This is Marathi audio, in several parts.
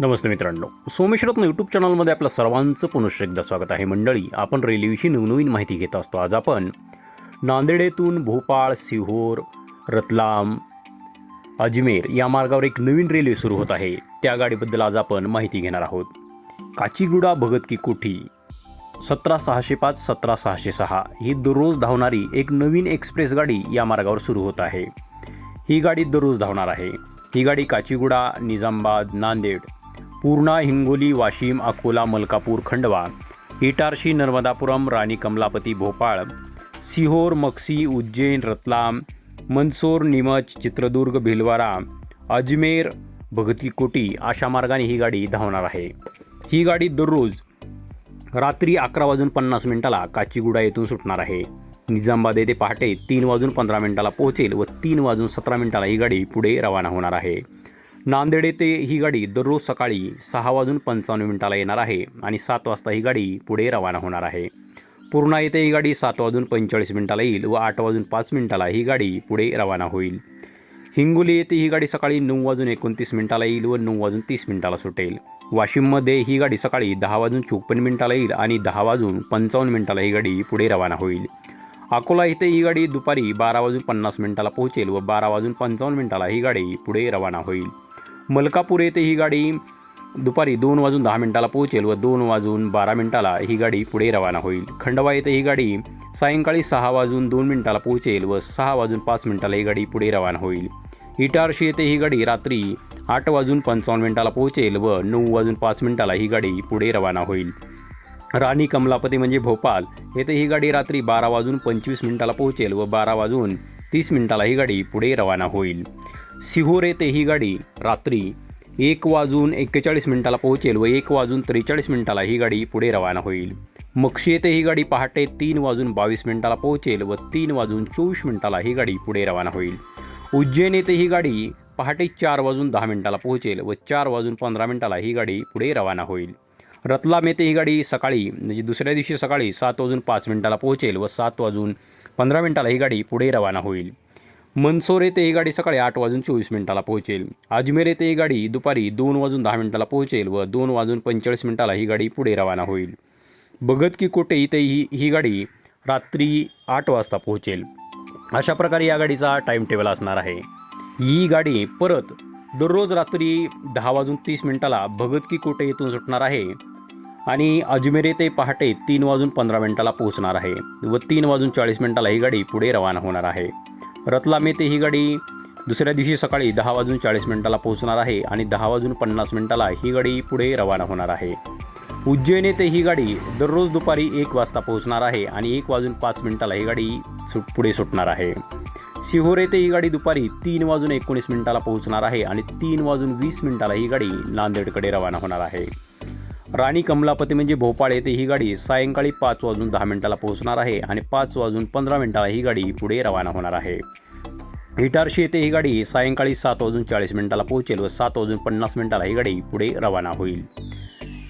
नमस्ते मित्रांनो. सोमेश्वरत्न यूट्यूब चॅनलमध्ये आपलं सर्वांचं पुनश्च एकदा स्वागत आहे मंडळी. आपण रेल्वेविषयी नवनवीन माहिती घेत असतो आज आपण नांदेड येथून भोपाळ सिहोर रतलाम अजमेर या मार्गावर एक नवीन रेल्वे सुरू होत आहे. त्या गाडीबद्दल आज आपण माहिती घेणार आहोत. काचीगुडा भगत की कोठी सतरा सहाशे पाच सतरा सहाशे सहा ही दररोज धावणारी एक नवीन एक्सप्रेस गाडी या मार्गावर सुरू होत आहे. ही गाडी दररोज धावणार आहे. ही गाडी काचीगुडा निजामाबाद नांदेड पूर्णा हिंगोली वाशिम अकोला मलकापूर खंडवा इटारशी नर्मदापुरम राणी कमलापती भोपाळ सिहोर मक्सी उज्जैन रतलाम मंदसोर निमच चित्रदुर्ग भिलवारा अजमेर भगती कोटी अशा मार्गाने ही गाडी धावणार आहे. ही गाडी दररोज रात्री अकरा वाजून पन्नास मिनिटाला काचीगुडा येथून सुटणार आहे. निजामाबाद येथे पहाटे तीन वाजून पंधरा मिनिटाला पोहोचेल व तीन वाजून सतरा मिनिटाला ही गाडी पुढे रवाना होणार आहे. नांदेड येथे ही गाडी दररोज सकाळी सहा वाजून पंचावन्न मिनिटाला येणार आहे आणि सात वाजता ही गाडी पुढे रवाना होणार आहे. पूर्णा येथे ही गाडी सात वाजून पंचेचाळीस मिनिटाला येईल व आठ वाजून पाच मिनिटाला ही गाडी पुढे रवाना होईल. हिंगोली येथे ही गाडी सकाळी नऊ वाजून एकोणतीस मिनिटाला येईल व नऊ वाजून तीस मिनिटाला सुटेल. वाशिममध्ये ही गाडी सकाळी दहा वाजून चोपन्न मिनिटाला येईल आणि दहा वाजून पंचावन्न मिनिटाला ही गाडी पुढे रवाना होईल. अकोला येथे ही गाडी दुपारी बारा वाजून पन्नास मिनिटाला पोहोचेल व बारा वाजून पंचावन्न मिनिटाला ही गाडी पुढे रवाना होईल. मलकापूर येथे ही गाडी दुपारी दोन वाजून दहा मिनिटाला पोहोचेल व दोन वाजून बारा मिनिटाला ही गाडी पुढे रवाना होईल. खंडवा येथे ही गाडी सायंकाळी सहा वाजून दोन मिनिटाला पोहोचेल व सहा वाजून पाच मिनिटाला ही गाडी पुढे रवाना होईल. इटारशी येथे ही गाडी रात्री आठ वाजून पंचावन्न मिनिटाला पोहोचेल व नऊ वाजून पाच मिनिटाला ही गाडी पुढे रवाना होईल. राणी कमलापती म्हणजे भोपाल. येथे ही गाडी रात्री बारा वाजून पंचवीस मिनिटाला पोहोचेल व बारा वाजून तीस मिनिटाला ही गाडी पुढे रवाना होईल. सिहोर येथे ही गाडी रात्री एक वाजून एक्केचाळीस मिनिटाला पोहोचेल व एक वाजून त्रेचाळीस मिनिटाला ही गाडी पुढे रवाना होईल. मक्षी येथे ही गाडी पहाटे तीन वाजून बावीस मिनिटाला पोहोचेल व तीन वाजून चोवीस मिनिटाला ही गाडी पुढे रवाना होईल. उज्जैन येथे ही गाडी पहाटे चार वाजून दहा मिनिटाला पोहोचेल व चार वाजून पंधरा मिनिटाला ही गाडी पुढे रवाना होईल. रतलाम येथे ही गाडी सकाळी म्हणजे दुसऱ्या दिवशी सकाळी सात वाजून पाच मिनिटाला पोहोचेल व सात वाजून पंधरा मिनिटाला ही गाडी पुढे रवाना होईल. मनसोर येथे ही गाडी सकाळी आठ वाजून चोवीस मिनिटाला पोहोचेल. अजमेर येथे ही गाडी दुपारी दोन वाजून दहा मिनिटाला पोहोचेल व दोन वाजून पंचेचाळीस मिनिटाला ही गाडी पुढे रवाना होईल. भगत की कोटे इथे ही ही गाडी रात्री आठ वाजता पोहोचेल. अशा प्रकारे या गाडीचा टाईम टेबल असणार आहे. ही गाडी परत दररोज रात्री दहा वाजून तीस मिनिटाला भगत की कोटे येथून सुटणार आहे. आणि अजमेर ते पहाटे तीन वाजून पंधरा मिनिटाला पोहोचणार आहे व तीन वाजून चाळीस मिनिटाला ही गाडी पुढे रवाना होणार आहे. रतलाम येथे ही गाडी दुसऱ्या दिवशी सकाळी दहा वाजून चाळीस मिनिटाला पोहोचणार आहे आणि दहा वाजून पन्नास मिनिटाला ही गाडी पुढे रवाना होणार आहे. उज्जैन येथे ही गाडी दररोज दुपारी एक वाजता पोहोचणार आहे आणि एक वाजून पाच मिनिटाला ही गाडी सुट पुढे सुटणार आहे. सिहोर येथे ही गाडी दुपारी तीन वाजून एकोणीस मिनिटाला पोहोचणार आहे आणि तीन वाजून वीस मिनिटाला ही गाडी नांदेडकडे रवाना होणार आहे. राणी कमलापती म्हणजे भोपाळ येथे ही गाडी सायंकाळी पाच वाजून दहा मिनिटाला पोहोचणार आहे आणि पाच वाजून पंधरा मिनिटाला ही गाडी पुढे रवाना होणार आहे. इटारशी येथे ही गाडी सायंकाळी सात वाजून चाळीस मिनिटाला पोहोचेल व सात वाजून पन्नास मिनिटाला ही गाडी पुढे रवाना होईल.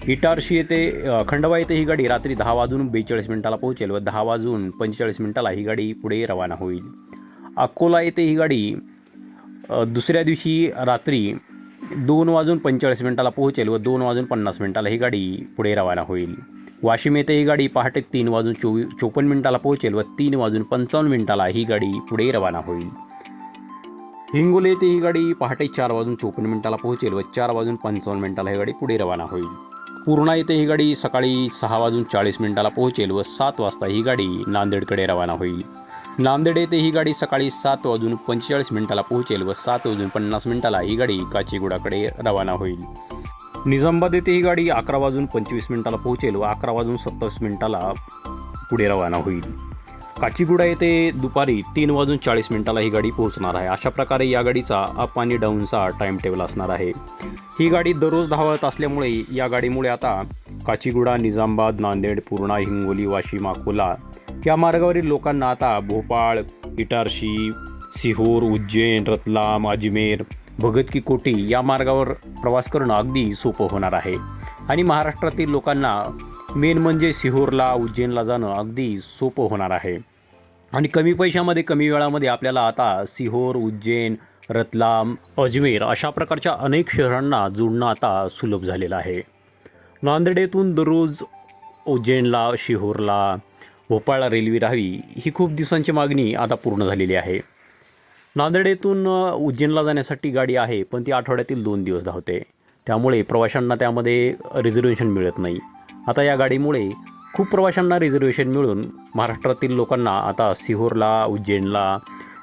इटारशी येथे खंडवा येथे ही गाडी रात्री दहा वाजून बेचाळीस मिनिटाला पोहोचेल व दहा वाजून पंचेचाळीस मिनिटाला ही गाडी पुढे रवाना होईल. अकोला येथे ही गाडी दुसऱ्या दिवशी रात्री दोन वाजून पंचेचाळीस मिनिटाला पोहोचेल व दोन वाजून पन्नास मिनिटाला ही गाडी पुढे रवाना होईल. वाशिम येथे ही गाडी पहाटे तीन वाजून चोवी चोपन्न मिनिटाला पोहोचेल व तीन वाजून पंचावन्न मिनिटाला ही गाडी पुढे रवाना होईल. हिंगोली येथे ही गाडी पहाटे चार वाजून चोपन्न मिनिटाला पोहोचेल व चार वाजून पंचावन्न मिनिटाला ही गाडी पुढे रवाना होईल. पूर्णा येथे ही गाडी सकाळी सहा वाजून चाळीस मिनिटाला पोहोचेल व सात वाजता ही गाडी नांदेडकडे रवाना होईल. नांदेड येथे ही गाडी सकाळी सात वाजून पंचेचाळीस मिनिटाला पोहोचेल व सात वाजून पन्नास मिनिटाला ही गाडी काचीगुडाकडे रवाना होईल. निजामाबाद येथे ही गाडी अकरा वाजून पंचवीस मिनिटाला पोहोचेल व अकरा वाजून सत्तावीस मिनिटाला पुढे रवाना होईल. काचीगुडा येथे दुपारी तीन वाजून चाळीस मिनिटाला ही गाडी पोहोचणार आहे. अशा प्रकारे या गाडीचा अप आणि डाऊनचा टाईम टेबल असणार आहे. ही गाडी दररोज धावत असल्यामुळे या गाडीमुळे आता काचीगुडा निजामाबाद नांदेड पूर्णा हिंगोली वाशिम अकोला या मार्गावरील लोकांना आता भोपाळ इटारशी सिहोर उज्जैन रतलाम अजमेर भगत की कोटी या मार्गावर प्रवास करणं अगदी सोपं होणार आहे. आणि महाराष्ट्रातील लोकांना मेन म्हणजे सिहोरला उज्जैनला जाणं अगदी सोपं होणार आहे. आणि कमी पैशामध्ये कमी वेळामध्ये आपल्याला आता सिहोर उज्जैन रतलाम अजमेर अशा प्रकारच्या अनेक शहरांना जोडणं आता सुलभ झालेलं आहे. नांदेडेतून दररोज उज्जैनला शिहोरला भोपाळला रेल्वे राहावी ही खूप दिवसांची मागणी आता पूर्ण झालेली आहे. नांदेड येथून उज्जैनला जाण्यासाठी गाडी आहे पण ती आठवड्यातील दोन दिवस धावते. त्यामुळे प्रवाशांना त्यामध्ये रिझर्वेशन मिळत नाही. आता या गाडीमुळे खूप प्रवाशांना रिझर्वेशन मिळून महाराष्ट्रातील लोकांना आता सिहोरला उज्जैनला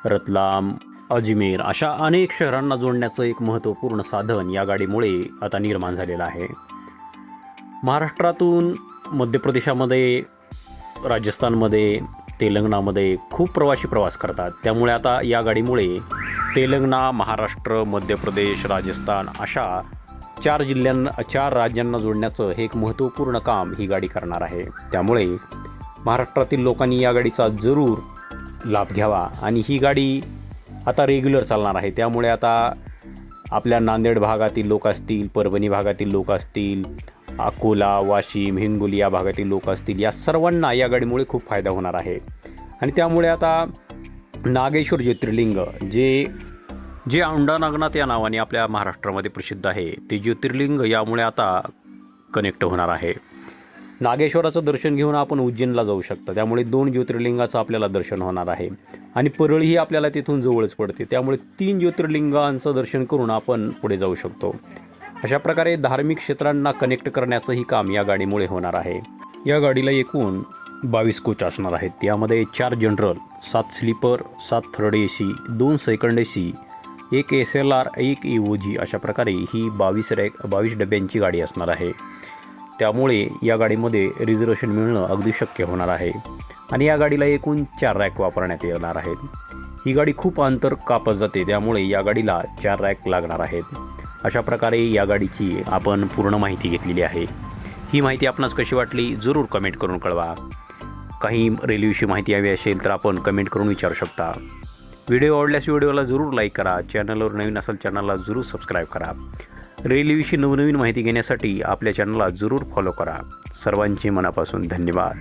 रतलाम अजमेर अशा अनेक शहरांना जोडण्याचं एक महत्त्वपूर्ण साधन या गाडीमुळे आता निर्माण झालेलं आहे. महाराष्ट्रातून मध्य प्रदेशामध्ये राजस्थानमध्ये तेलंगणामध्ये खूप प्रवासी प्रवास करतात. त्यामुळे आता या गाडीमुळे तेलंगणा महाराष्ट्र मध्य प्रदेश राजस्थान अशा चार जिल्ह्यांना चार राज्यांना जोडण्याचं हे एक महत्त्वपूर्ण काम ही गाडी करणार आहे. त्यामुळे महाराष्ट्रातील लोकांनी या गाडीचा जरूर लाभ घ्यावा आणि ही गाडी आता रेग्युलर चालणार आहे. त्यामुळे आता आपल्या नांदेड भागातील लोक असतील परभणी भागातील लोक असतील अकोला वाशिम हिंगोली या भागातील लोक असतील या सर्वांना या गाडीमुळे खूप फायदा होणार आहे. आणि त्यामुळे आता नागेश्वर ज्योतिर्लिंग जे जे औंढा नागनाथ या नावाने आपल्या महाराष्ट्रामध्ये प्रसिद्ध आहे ते ज्योतिर्लिंग यामुळे आता कनेक्ट होणार आहे. नागेश्वराचं दर्शन घेऊन आपण उज्जैनला जाऊ शकतो. त्यामुळे दोन ज्योतिर्लिंगाचं आपल्याला दर्शन होणार आहे. आणि परळीही आपल्याला तिथून जवळच पडते. त्यामुळे तीन ज्योतिर्लिंगांचं दर्शन करून आपण पुढे जाऊ शकतो. अशा प्रकारे धार्मिक क्षेत्रांना कनेक्ट करण्याचंही काम या गाडीमुळे होणार आहे. या गाडीला एकूण बावीस कोच असणार आहेत. यामध्ये चार जनरल सात स्लीपर सात थर्ड ए सी दोन सेकंड ए सी एक एस एल आर एक ई ओ जी अशा प्रकारे ही बावीस रॅक बावीस डब्यांची गाडी असणार आहे. त्यामुळे या गाडीमध्ये रिझर्वेशन मिळणं अगदी शक्य होणार आहे. आणि या गाडीला एकूण चार रॅक वापरण्यात येणार आहेत. ही गाडी खूप अंतर कापत जाते त्यामुळे या गाडीला चार रॅक लागणार आहेत. अशा प्रकारे या गाडीची आपण पूर्ण माहिती घेतलेली आहे. ही माहिती आपणास कशी वाटली जरूर कमेंट करून कळवा. काही रेल्वेविषयी माहिती हवी असेल तर आपण कमेंट करून विचारू शकता. व्हिडिओ आवडल्यास व्हिडिओला जरूर लाईक करा चॅनलवर नवीन असेल चॅनलला जरूर सबस्क्राईब करा. रेल्वेविषयी नवनवीन माहिती घेण्यासाठी आपल्या चॅनलला जरूर फॉलो करा. सर्वांचे मनापासून धन्यवाद.